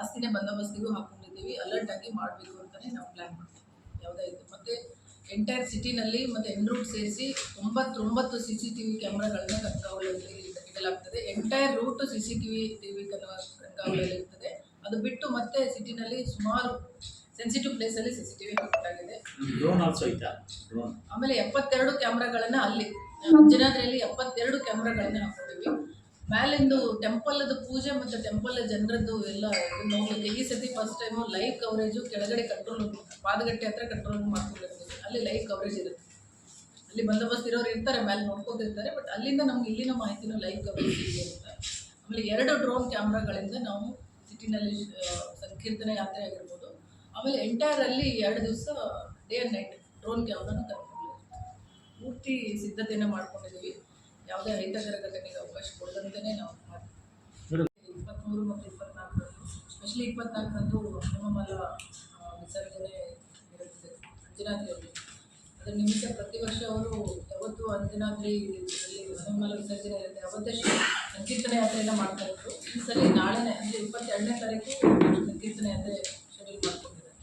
ಜಾಸ್ತಿನೇ ಬಂದೋಬಸ್ತಿಗೂ ಹಾಕೊಂಡಿದ್ದೀವಿ ಅಲರ್ಟ್ ಆಗಿ ಮಾಡಬೇಕು ಅಂತಲೇ ನಾವು ಪ್ಲ್ಯಾನ್ ಮಾಡ್ತೀವಿ. ಯಾವುದೇ ಇದು. ಮತ್ತು ಎಂಟೈರ್ ಸಿಟಿನಲ್ಲಿ ಮತ್ತು ಎನ್ ರೂಟ್ ಸೇರಿಸಿ ಒಂಬತ್ತೊಂಬತ್ತು ಸಿ ಸಿ ಟಿ ವಿ ಕ್ಯಾಮ್ರಾಗಳನ್ನ ಕಣ್ಗಾವಲಲ್ಲಿ ಇಡಲಾಗ್ತದೆ. Entire route C C T V T V ಇರ್ತದೆ ಅದು ಬಿಟ್ಟು ಮತ್ತೆ ಸಿಟಿನಲ್ಲಿ ಸುಮಾರು ಸೆನ್ಸಿಟಿವ್ ಪ್ಲೇಸಲ್ಲಿ ಸಿ ಸಿ ಟಿ ವಿ ಹಾಕಲಾಗಿದೆ ಡ್ರೋನ್ ಆಲ್ಸೋ ಐತಾ? ಡ್ರೋನ್ ಆಮೇಲೆ ಎಪ್ಪತ್ತೆರಡು ಕ್ಯಾಮ್ರಾಗಳನ್ನ ಅಲ್ಲಿ ಅಂಜನಾದ್ರಿಯಲ್ಲಿ ಎಪ್ಪತ್ತೆರಡು ಕ್ಯಾಮ್ರಾಗಳನ್ನ ಹಾಕೊಂಡಿವಿ ಮ್ಯಾಲಿಂದು ಟೆಂಪಲ್ದು ಪೂಜೆ ಮತ್ತು ಟೆಂಪಲ್ ಜನರದ್ದು ಎಲ್ಲ ನೋಡ್ಲಿಕ್ಕೆ ಈ ಸತಿ ಫಸ್ಟ್ ಟೈಮು ಲೈವ್ ಕವರೇಜು ಕೆಳಗಡೆ ಕಂಟ್ರೋಲ್ ಪಾದಗಟ್ಟೆ ಹತ್ರ ಕಂಟ್ರೋಲ್ ಮಾಡ್ಕೊಂಡಿರ್ತೀವಿ ಅಲ್ಲಿ ಲೈವ್ ಕವರೇಜ್ ಇರುತ್ತೆ. ಅಲ್ಲಿ ಬಂದೋಬಸ್ತ್ ಇರೋರು ಇರ್ತಾರೆ ಮೇಲೆ ನೋಡ್ಕೋತಿರ್ತಾರೆ ಬಟ್ ಅಲ್ಲಿಂದ ನಮ್ಗೆ ಇಲ್ಲಿನ ಮಾಹಿತಿನೂ ಲೈವ್ ಕವರೇಜ್ ಇರುತ್ತೆ. ಆಮೇಲೆ ಎರಡು ಡ್ರೋನ್ ಕ್ಯಾಮ್ರಾಗಳಿಂದ ನಾವು ಸಿಟಿನಲ್ಲಿ ಸಂಕೀರ್ತನೆ ಯಾತ್ರೆ ಆಗಿರ್ಬೋದು. ಆಮೇಲೆ ಎಂಟೈರ್ ಅಲ್ಲಿ ಎರಡು ದಿವಸ ಡೇ ಆ್ಯಂಡ್ ನೈಟ್ ಡ್ರೋನ್ ಕ್ಯಾಮ್ರಾನ ಕರ್ಕೊಂಡು ಪೂರ್ತಿ ಸಿದ್ಧತೆಯನ್ನು ಮಾಡ್ಕೊಂಡಿದ್ದೀವಿ. ಯಾವುದೇ ಅಹಿತಕರ ಘಟನೆಗೆ ಅವಕಾಶ ಕೊಡದಂತೆಯೇ ನಾವು ಮಾಡ್ತೀವಿ ಇಪ್ಪತ್ತ್ಮೂರು ಮತ್ತು ಇಪ್ಪತ್ನಾಲ್ಕರಂದು ಸ್ಪೆಷಲಿ ಇಪ್ಪತ್ನಾಲ್ಕರಂದು ಹನುಮಮಲ ವಿಸರ್ಜನೆ ಇರುತ್ತದೆ ಅಂಜನಾದ್ರಿಯಲ್ಲಿ. ಅದರ ನಿಮಿತ್ತ ಪ್ರತಿ ವರ್ಷ ಅವರು ಯಾವತ್ತು ಅಂಜನಾದ್ರಿ ಹನುಮಮಲ ವಿಸರ್ಜನೆ ಇರುತ್ತೆ. ಅವತ್ತೇ ಸಂಕೀರ್ತನೆ ಯಾತ್ರೆಯನ್ನು ಮಾಡ್ತಾ ಇದ್ರು ಈ ಸಲ ನಾಳೆನೇ ಅಂದರೆ ಇಪ್ಪತ್ತೆರಡನೇ ತಾರೀಕು ಸಂಕೀರ್ತನೆ ಯಾತ್ರೆ ಶೆಡ್ಯೂಲ್ ಮಾಡ್ಕೊಂಡಿದ್ದಾರೆ.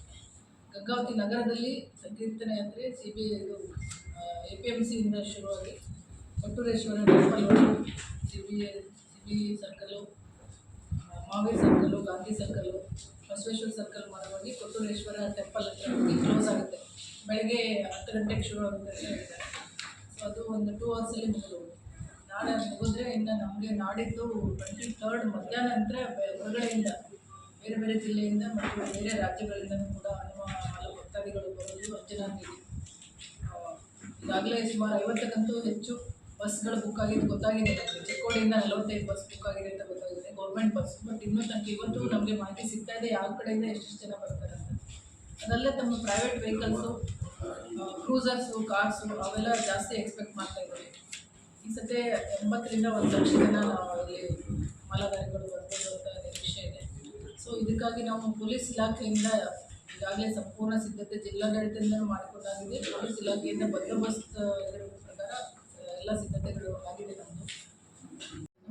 ಗಂಗಾವತಿ ನಗರದಲ್ಲಿ ಸಂಕೀರ್ತನೆ ಯಾತ್ರೆ ಸಿ ಬಿ ಇದು ಎ ಪಿ ಎಂ ಸಿಯಿಂದ ಶುರುವಾಗಿ temple C B C B circle Gandhi circle Basaveshwara circle ಮರವಾಗಿ Kottureshwara temple ಹತ್ರ ಕ್ಲೋಸ್ ಆಗುತ್ತೆ. ಬೆಳಗ್ಗೆ ಹತ್ತು ಗಂಟೆಗೆ ಶುರು ಆಗುತ್ತೆ ಸೊ ಅದು ಒಂದು ಟೂ ಅವರ್ಸಲ್ಲಿ ಮುಗಿದು. ನಾಳೆ ಮುಗಿದ್ರೆ ಇನ್ನು ನಮಗೆ ನಾಡಿದ್ದು ಟ್ವೆಂಟಿ ಥರ್ಡ್ ಮಧ್ಯಾಹ್ನ ನಂತರ ಹೊರಗಡೆಯಿಂದ, ಬೇರೆ ಬೇರೆ ಜಿಲ್ಲೆಯಿಂದ ಮತ್ತು ಬೇರೆ ರಾಜ್ಯಗಳಿಂದ ಕೂಡ ನಮ್ಮ ಹಲವು ಭಕ್ತಾದಿಗಳು ಬರೋದು ಅಂಜನಾದ್ರಿಗೆ ಈಗಾಗಲೇ ಸುಮಾರು ಐವತ್ತಕ್ಕಂತೂ ಹೆಚ್ಚು ಬಸ್ಗಳು ಬುಕ್ ಆಗಿದ್ದು ಗೊತ್ತಾಗಿದೆ ನಮಗೆ. ಚಿಕ್ಕೋಡಿಯಿಂದ ನಲವತ್ತೈದು ಬಸ್ ಬುಕ್ ಆಗಿದೆ ಅಂತ ಗೊತ್ತಾಗಿದೆ ಗೌರ್ಮೆಂಟ್ ಬಸ್ ಬಟ್ ಇನ್ನೂ ತನಕ ಇವತ್ತು ನಮಗೆ ಮಾಹಿತಿ ಸಿಗ್ತಾ ಇದೆ, ಯಾವ ಕಡೆಯಿಂದ ಎಷ್ಟೆಷ್ಟು ಜನ ಬರ್ತಾರೆ ಅಂತ. ಅದಲ್ಲೇ ತಮ್ಮ ಪ್ರೈವೇಟ್ ವೆಹಿಕಲ್ಸು ಕ್ರೂಸರ್ಸು ಕಾರ್ಸು ಅವೆಲ್ಲ ಜಾಸ್ತಿ ಎಕ್ಸ್ಪೆಕ್ಟ್ ಮಾಡ್ತಾ ಇದ್ದಾರೆ. ಈ ಸತಿ ಎಂಬತ್ತರಿಂದ ಒಂದು ಲಕ್ಷ ಜನ ಇಲ್ಲಿ ಮಾಲಾಧಾರಿಗಳು ಬರ್ಬೋದು ಅಂತ ನಿರೀಕ್ಷೆ ಇದೆ. ಸೊ ಇದಕ್ಕಾಗಿ ನಾವು ಪೊಲೀಸ್ ಇಲಾಖೆಯಿಂದ ಈಗಾಗಲೇ ಸಂಪೂರ್ಣ ಸಿದ್ಧತೆ ಜಿಲ್ಲಾಡಳಿತದಿಂದ ಮಾಡಿಕೊಂಡಾಗಿದೆ ಪೊಲೀಸ್ ಇಲಾಖೆಯಿಂದ ಬಂದೋಬಸ್ತ್ ಇದರ ಪ್ರಕಾರ ಆ, ಎಲ್ಲ ಸಿದ್ಧತೆಗಳು ಆಗಿದೆ ನಮ್ಮದು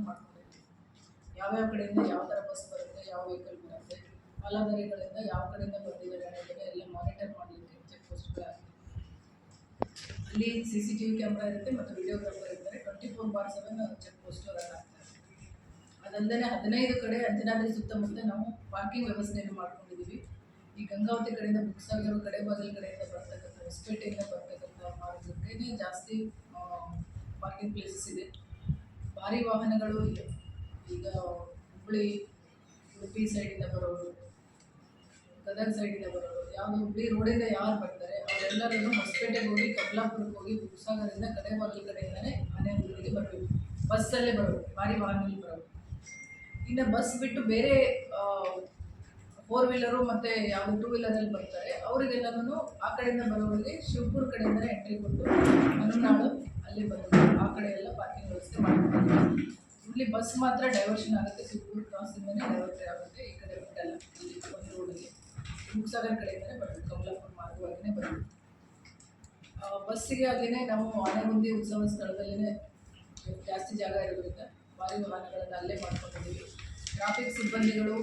ಮಾಡ್ಕೊಂಡಿದ್ದೀವಿ ಯಾವ್ಯಾವ ಕಡೆಯಿಂದ ಯಾವ ಥರ ಬಸ್ ಬರುತ್ತೆ, ಯಾವ ವೆಹಿಕಲ್ ಬರುತ್ತೆ ಮಾಲಾಧಾರಿಗಳಿಂದ ಯಾವ ಕಡೆಯಿಂದ ಬಂದಿದ್ದಾರೆ ಅನ್ನೋದನ್ನ ಎಲ್ಲ ಮಾನಿಟರ್ ಮಾಡಲಿಕ್ಕೆ ಚೆಕ್ ಪೋಸ್ಟ್ಗಳಾಗಿದೆ ಅಲ್ಲಿ C C T V camera ಇರುತ್ತೆ ಮತ್ತು ವಿಡಿಯೋಗ್ರಾಫರ್ ಇರ್ತಾರೆ. Twenty four bar seven check post run ಆಗ್ತಾರೆ ಅದಲ್ಲದೆ ಹದಿನೈದು ಕಡೆ ಅಂಜನಾದ್ರಿ ಸುತ್ತಮುತ್ತ ನಾವು ಪಾರ್ಕಿಂಗ್ ವ್ಯವಸ್ಥೆಯನ್ನು ಮಾಡ್ಕೊಂಡಿದ್ದೀವಿ. ಈ ಗಂಗಾವತಿ ಕಡೆಯಿಂದ ಬುಕ್ಸ್ ಆಗಿರೋ ಕಡೆ ಬಾಗಿಲ ಕಡೆಯಿಂದ ಬರ್ತಕ್ಕಂಥ ಹೊಸಪೇಟೆಯಿಂದ ಬರ್ತಕ್ಕಂಥ ಮಾರ್ಗಕ್ಕೆ ಜಾಸ್ತಿ ಪಾರ್ಕಿಂಗ್ ಪ್ಲೇಸಸ್ ಇದೆ. ಭಾರಿ ವಾಹನಗಳು ಈಗ ಹುಬ್ಬಳ್ಳಿ ಉಡುಪಿ ಸೈಡಿಂದ ಬರೋರು, ಗದಗ ಸೈಡಿಂದ ಬರೋರು, ಯಾವುದು ಹುಬ್ಬಳ್ಳಿ ರೋಡಿಂದ ಯಾರು ಬರ್ತಾರೆ ಅವರೆಲ್ಲರೂ ಹೊಸಪೇಟೆಗೆ ಹೋಗಿ, ಕಮಲಾಪುರಕ್ಕೆ ಹೋಗಿ ಬುಕ್ಸಾಗರಿಂದ ಕಡೆ ಕಡೆಯಿಂದಲೇ ಮನೆ ಊರಿಗೆ ಬರಬೇಕು. ಬಸ್ಸಲ್ಲೇ ಬರೋದು ಭಾರಿ ವಾಹನದಲ್ಲಿ ಬರೋದು ಇನ್ನು ಬಸ್ ಬಿಟ್ಟು ಬೇರೆ ಫೋರ್ ವೀಲರು ಮತ್ತು ಯಾವ ಟೂ ವೀಲರಲ್ಲಿ ಬರ್ತಾರೆ ಅವರಿಗೆಲ್ಲನೂ ಆ ಕಡೆಯಿಂದ ಬರೋರಿಗೆ ಶಿವಪುರ ಕಡೆಯಿಂದಲೇ ಎಂಟ್ರಿ ಕೊಟ್ಟು ಹನುಮನಾಡು ಅಲ್ಲಿ ಬರೋದು ಆ ಕಡೆ ಎಲ್ಲ ಪಾರ್ಕಿಂಗ್ ವ್ಯವಸ್ಥೆ ಮಾಡ್ತಾರೆ ಇಲ್ಲಿ ಬಸ್ ಮಾತ್ರ ಡೈವರ್ಷನ್ ಆಗುತ್ತೆ. ಸುತ್ತೂರು ಕ್ರಾಸಿಂದನೇ ಡೈವರ್ಟ್ ಆಗುತ್ತೆ. ಈ ಕಡೆ ಬಿಟ್ಟಲ್ಲ ಇಲ್ಲಿ ಒಂದು ರೋಡಲ್ಲಿ ಮುಕ್ಸಾಗರ್ ಕಡೆಯಿಂದನೇ ಬರೋದು ಕಮಲಾಪುರ ಮಾರ್ಗವಾಗಿಯೇ ಬರೋದು ಆ, ಬಸ್ಸಿಗೆ ಆಗಿನೇ ನಾವು ಆನೆಗುಂದಿ ಉತ್ಸವ ಸ್ಥಳದಲ್ಲೇ ಜಾಸ್ತಿ ಜಾಗ ಇರೋದ್ರಿಂದ ಭಾರಿ ವಾಹನಗಳನ್ನು ಅಲ್ಲೇ ಮಾಡ್ಕೊಂಡಿದ್ದೀವಿ. ಟ್ರಾಫಿಕ್ ಸಿಬ್ಬಂದಿಗಳು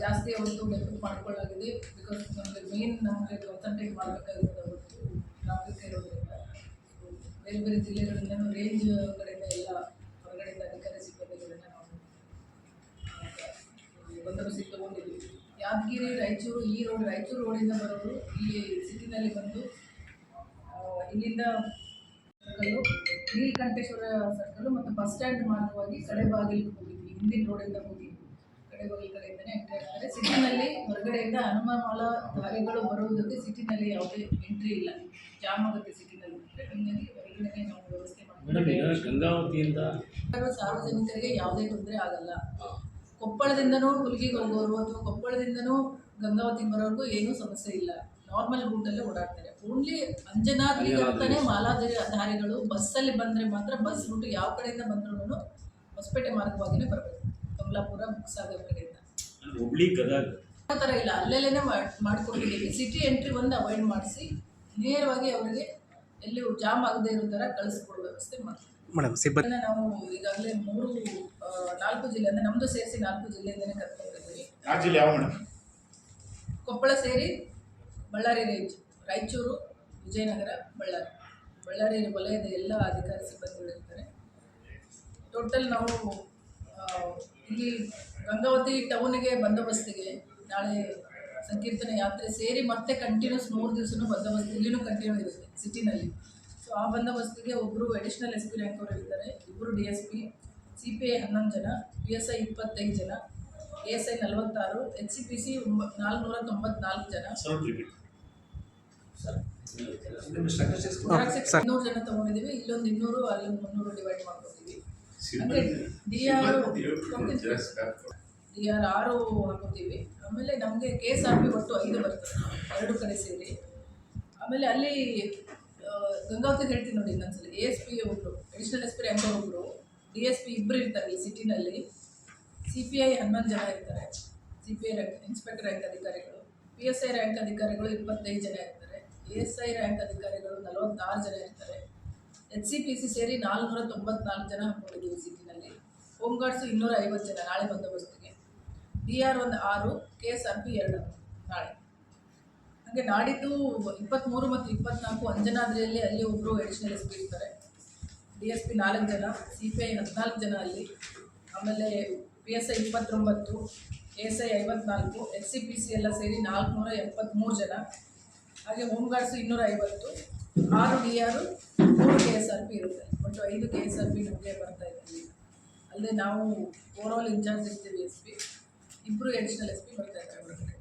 ಜಾಸ್ತಿ ಅವತ್ತು ಡೆವಲಪ್ ಮಾಡ್ಕೊಳ್ಳಾಗಿದೆ ಬಿಕಾಸ್ ನಮಗೆ ಮೇನ್ ನಮಗೆ ಕಾನ್ಸಂಟ್ರೇಟ್ ಮಾಡಬೇಕಾಗಿರೋದು ಅವತ್ತು ಟ್ರಾಫಿಕ್ ಇರೋದ್ರಿಂದ. ಬೇರೆ ಬೇರೆ ಜಿಲ್ಲೆಗಳಿಂದ ರೇಂಜ್ ಕಡೆಯಿಂದ ಯಾದಗಿರಿ ರಾಯಚೂರು ಈ ರೋಡ್ ರಾಯಚೂರು ರೋಡಿಂದ ಬರೋರು ಇಲ್ಲಿ ಸಿಟಿನಲ್ಲಿ ಬಂದು ಇಲ್ಲಿಂದ ಸರ್ಕಲ್ಲು ನೀಲಕಂಠೇಶ್ವರ ಸರ್ಕಲ್ಲು ಮತ್ತು ಬಸ್ ಸ್ಟ್ಯಾಂಡ್ ಮಾರ್ಗವಾಗಿ ಕಡೆ ಬಾಗಿಲಿಗೆ ಹೋಗಿದ್ವಿ. ಹಿಂದಿನ ರೋಡಿಂದ ಹೋಗಿ ಕಡೆ ಬಾಗಿಲು ಕಡೆಯಿಂದನೇ ಎಂಟ್ರಿ ಆಗ್ತಾರೆ ಸಿಟಿನಲ್ಲಿ ಹೊರಗಡೆಯಿಂದ ಹನುಮಾನ ದಾರಿಗಳು ಬರುವುದಕ್ಕೆ ಸಿಟಿನಲ್ಲಿ ಯಾವುದೇ ಎಂಟ್ರಿ ಇಲ್ಲ. ಜಾಮ್ ಆಗುತ್ತೆ ಸಿಟಿನಲ್ಲಿ ಹೀಗಾಗಿ ಹೊರಗಡೆ ನಾವು ವ್ಯವಸ್ಥೆ ಮಾಡ್ತೀವಿ. ಗಂಗಾವತಿಯಿಂದ ಸಾರ್ವಜನಿಕರಿಗೆ ಯಾವುದೇ ತೊಂದರೆ ಆಗಲ್ಲ. ಕೊಪ್ಪಳದಿಂದನೂ ಹುಲಿಗಿಗೆ ಹೋಗೋರು ಅಥವಾ ಕೊಪ್ಪಳದಿಂದನೂ ಗಂಗಾವತಿಗೆ ಬರೋರ್ಗೂ ಏನೂ ಸಮಸ್ಯೆ ಇಲ್ಲ. ನಾರ್ಮಲ್ ರೂಟಲ್ಲೇ ಓಡಾಡ್ತಾರೆ. ಓನ್ಲಿ ಅಂಜನಾದ್ರಿ ಅಂತಾನೆ ಮಾಲಾಧಾರಿ ಬಸ್ ಬಸ್ಸಲ್ಲಿ ಬಂದರೆ ಮಾತ್ರ ಬಸ್ ರೂಟ್ ಯಾವ ಕಡೆಯಿಂದ ಬಂದ್ರೂ ಹೊಸಪೇಟೆ ಮಾರ್ಗವಾಗಿನೇ ಬರಬೇಕು ಕಮಲಾಪುರ ಸಾಗರ್ ಕಡೆಯಿಂದ. ಹುಬ್ಳಿ ಗದಗ. ಆ ಥರ ಇಲ್ಲ. ಅಲ್ಲೆಲ್ಲೇ ಮಾಡ್ಕೊಂಡಿದ್ದೀವಿ ಸಿಟಿ ಎಂಟ್ರಿ ಒಂದು ಅವಾಯ್ಡ್ ಮಾಡಿಸಿ ನೇರವಾಗಿ ಅವರಿಗೆ ಎಲ್ಲಿ ಜಾಮ್ ಆಗದೆ ಇರೋ ಥರ ಕಳಿಸ್ಕೊಡೋ ವ್ಯವಸ್ಥೆ ಮಾಡ್ತೀವಿ. ಮೇಡಮ್ ಸಿಬ್ಬಂದಿ ನಾವು ಈಗಾಗಲೇ ಮೂರು ನಾಲ್ಕು ಜಿಲ್ಲೆ ಅಂದರೆ ನಮ್ಮದು ಸೇರಿಸಿ ನಾಲ್ಕು ಜಿಲ್ಲೆಯಿಂದಲೇ ಕರ್ಕೊಂಡಿದ್ದೀವಿ ಜಿಲ್ಲೆ ಯಾವ ಮೇಡಮ್? ಕೊಪ್ಪಳ ಸೇರಿ ಬಳ್ಳಾರಿ ರೇಂಜ್ ರಾಯಚೂರು ವಿಜಯನಗರ ಬಳ್ಳಾರಿ. ಬಳ್ಳಾರಿ ವಲಯದ ಎಲ್ಲ ಅಧಿಕಾರಿ ಸಿಬ್ಬಂದಿಗಳಿರ್ತಾರೆ ಟೋಟಲ್ ನಾವು ಆ, ಇಲ್ಲಿ ಗಂಗಾವತಿ ಟೌನಿಗೆ ಬಂದೋಬಸ್ತಿಗೆ ನಾಳೆ ಸಂಕೀರ್ತನ ಯಾತ್ರೆ ಸೇರಿ ಮತ್ತೆ ಕಂಟಿನ್ಯೂಸ್ ಮೂರು ದಿವಸನೂ ಬಂದೋಬಸ್ತಿ ಇಲ್ಲಿನೂ ಕಂಟಿನ್ಯೂ ಇರುತ್ತೆ ಸಿಟಿನಲ್ಲಿ ಸೊ ಆ ಬಂದೋಬಸ್ತಿಗೆ ಒಬ್ಬರು ಅಡಿಷನಲ್ ಎಸ್ ಪಿ ರ್ಯಾಂಕ್ ಅವರು ಇರ್ತಾರೆ ಇಬ್ಬರು D S P C P I ಹನ್ನೊಂದು ಜನ ಪಿ ಎಸ್ ಐ ಇಪ್ಪತ್ತೈದು ಜನ ಎ ಎಸ್ ಐ ನಲವತ್ತಾರು ಎಚ್ ಸಿ ಪಿ ಸಿ ನಾಲ್ಕುನೂರ ನಾಲ್ನೂರ ತೊಂಬತ್ನಾಲ್ಕು ಜನ. ಇನ್ನೂರು ಜನ ತೊಗೊಂಡಿದ್ದೀವಿ ಇಲ್ಲೊಂದು ಇನ್ನೂರು ಅಲ್ಲೊಂದು ಮುನ್ನೂರು ಡಿವೈಡ್ ಮಾಡ್ಕೊತೀವಿ. ಅಂದರೆ ಡಿ ಆರ್ ಡಿ ಆರ್ ಆರು ಹಾಕೋತೀವಿ ಆಮೇಲೆ ನಮಗೆ ಕೆ ಎಸ್ ಆರ್ ಪಿ ಒಟ್ಟು ಐದು ಬರ್ತದೆ. ಎರಡು ಕಡೆ ಸೇರಿ. ಆಮೇಲೆ ಅಲ್ಲಿ ಆ, ಗಂಗಾವತಿಗೆ ಹೇಳ್ತೀನಿ ನೋಡಿ ಇನ್ನೊಂದ್ಸಲ. ಎ ಎಸ್ ಪಿ ಒಬ್ಬರು ಅಡಿಷನಲ್ ಎಸ್ ಪಿ ರ್ಯಾಂಕ್ ಒಬ್ಬರು ಡಿ ಎಸ್ ಪಿ ಇಬ್ಬರು ಇರ್ತಾರೆ ಈ ಸಿಟಿನಲ್ಲಿ ಸಿ ಪಿ ಐ ಹನ್ನೊಂದು ಜನ ಇರ್ತಾರೆ. C P I rank inspector rank ಅಧಿಕಾರಿಗಳು. ಪಿ ಎಸ್ ಐ ರ್ಯಾಂಕ್ ಅಧಿಕಾರಿಗಳು ಇಪ್ಪತ್ತೈದು ಜನ ಇರ್ತಾರೆ. ಎ ಎಸ್ ಐ ರ್ಯಾಂಕ್ ಅಧಿಕಾರಿಗಳು ನಲವತ್ತಾರು ಜನ ಇರ್ತಾರೆ. ಎಚ್ ಸಿ ಪಿ ಸಿ ಸೇರಿ ನಾಲ್ನೂರ ತೊಂಬತ್ನಾಲ್ಕು ಜನ ಹಾಕೊಂಡಿದ್ದೀವಿ ಸಿಟಿನಲ್ಲಿ ಹೋಮ್ ಗಾರ್ಡ್ಸು ಇನ್ನೂರ ಐವತ್ತು ಜನ ನಾಳೆ ಬಂದೋಬಸ್ತಿಗೆ. ಡಿ ಆರ್ ಒಂದು ಆರು ಕೆ ಎಸ್ ಆರ್ ಪಿ ಎರಡು ನಾಳೆ. ಹಾಗೆ ನಾಡಿದ್ದು ಇಪ್ಪತ್ತ್ಮೂರು ಮತ್ತು ಇಪ್ಪತ್ನಾಲ್ಕು ಅಂಜನಾದ್ರಿಯಲ್ಲಿ ಅಲ್ಲಿ ಒಬ್ಬರು ಎಡಿಷನಲ್ ಎಸ್ ಪಿ ಇರ್ತಾರೆ. ಡಿ ಎಸ್ ಪಿ ನಾಲ್ಕು ಜನ, ಸಿ ಪಿ ಐ ಹದಿನಾಲ್ಕು ಜನ ಅಲ್ಲಿ. ಆಮೇಲೆ ಪಿ ಎಸ್ ಐ ಇಪ್ಪತ್ತೊಂಬತ್ತು ಎಸ್ ಐ ಐವತ್ನಾಲ್ಕು ಎಸ್ ಸಿ ಪಿ ಸಿ ಎಲ್ಲ ಸೇರಿ ನಾಲ್ಕುನೂರ ಎಪ್ಪತ್ತ್ಮೂರು ಜನ. ಹಾಗೆ ಹೋಮ್ ಗಾರ್ಡ್ಸು ಇನ್ನೂರ ಐವತ್ತು. ಆರು ಡಿ ಆರು, ಮೂರು ಕೆ ಎಸ್ ಆರ್ ಪಿ ಇರುತ್ತೆ. ಒಟ್ಟು ಐದು ಕೆ ಎಸ್ ಆರ್ ಪಿ ನಮಗೆ ಬರ್ತಾ ಇದೆ ಅಲ್ಲದೆ ನಾವು ಓವರ್ ಆಲ್ ಇನ್ಚಾರ್ಜ್ ಇರ್ತೀವಿ ಎಸ್ ಪಿ. ಇಬ್ಬರು ಎಡಿಷನಲ್ ಎಸ್ ಪಿ ಬರ್ತಾ ಇದ್ದಾರೆ.